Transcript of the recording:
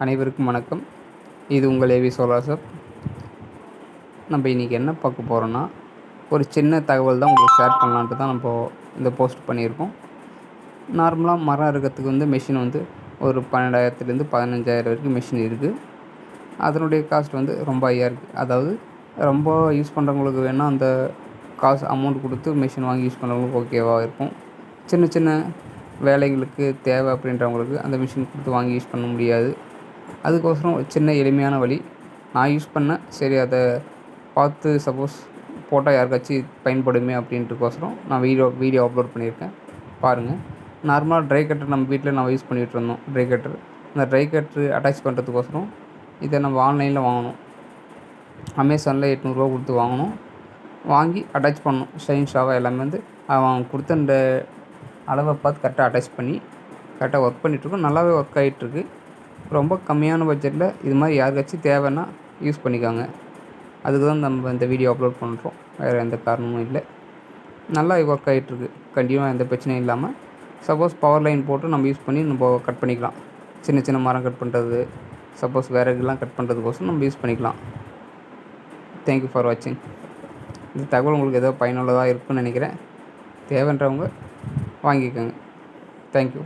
அனைவருக்கும் வணக்கம். இது உங்கள் ஏவி சோலார் சார் நம்ம இன்றைக்கி என்ன பார்க்க போகிறோன்னா ஒரு சின்ன தகவல் தான் உங்களுக்கு ஷேர் பண்ணலான்ட்டு தான் நம்ம இந்த போஸ்ட் பண்ணியிருக்கோம். நார்மலாக மரம் இருக்கிறதுக்கு வந்து மிஷின் வந்து ஒரு பன்னெண்டாயிரத்துலேருந்து பதினஞ்சாயிரம் வரைக்கும் மிஷின் இருக்குது அதனுடைய காஸ்ட் வந்து ரொம்ப ஹையாக இருக்குது அதாவது ரொம்ப யூஸ் பண்ணுறவங்களுக்கு வேணால் அந்த காசு அமௌண்ட் கொடுத்து மிஷின் வாங்கி யூஸ் பண்ணுறவங்களுக்கு ஓகேவாக இருக்கும். சின்ன சின்ன வேலைகளுக்கு தேவை அப்படின்றவங்களுக்கு அந்த மிஷின் கொடுத்து வாங்கி யூஸ் பண்ண முடியாது. அதுக்கோசரம் ஒரு சின்ன எளிமையான வழி. நான் யூஸ் பண்ணேன் சரி அதை பார்த்து சப்போஸ் போட்டால் யாருக்காச்சும் பயன்படுமே அப்படின்ட்டுக்கோசரம் நான் வீடியோ வீடியோ அப்லோட் பண்ணியிருக்கேன். பாருங்கள் நார்மலாக ட்ரை கட்டர் நம்ம வீட்டில் நம்ம யூஸ் பண்ணிகிட்டு இருந்தோம் ட்ரை கட்டர் அந்த ட்ரை கட்ரு அட்டாச் பண்ணுறதுக்கோசரம் இதை நம்ம ஆன்லைனில் வாங்கினோம் அமேசானில் எட்நூறுரூவா கொடுத்து வாங்கினோம் வாங்கி அட்டாச் பண்ணணும். ஷைன் ஷாவாக எல்லாமே வந்து அவன் கொடுத்த அந்த அளவை பார்த்து கரெக்டாக அட்டாச் பண்ணி கரெக்டாக ஒர்க் பண்ணிகிட்ருக்கோம் நல்லாவே ஒர்க் ஆகிட்டுருக்கு ரொம்ப கம்மியான பட்ஜெட்டில் இது மாதிரி யாருக்காச்சும் தேவைன்னா யூஸ் பண்ணிக்காங்க. அதுக்கு தான் நம்ம இந்த வீடியோ அப்லோட் பண்ணுறோம் வேறு எந்த காரணமும் இல்லை. நல்லா ஒர்க் ஆகிட்டுருக்கு கண்டினியூவாக எந்த பிரச்சனையும் இல்லாமல் சப்போஸ் பவர் லைன் போட்டு நம்ம யூஸ் பண்ணி நம்ம கட் பண்ணிக்கலாம். சின்ன சின்ன மரம் கட் பண்ணுறது சப்போஸ் விறகுலாம் கட் பண்ணுறதுக்கோசரம் நம்ம யூஸ் பண்ணிக்கலாம். தேங்க்யூ ஃபார் வாட்சிங் இந்த தகவல் உங்களுக்கு ஏதோ பயனுள்ளதாக இருக்குன்னு நினைக்கிறேன். தேவைன்றவங்க வாங்கிக்கோங்க. தேங்க்யூ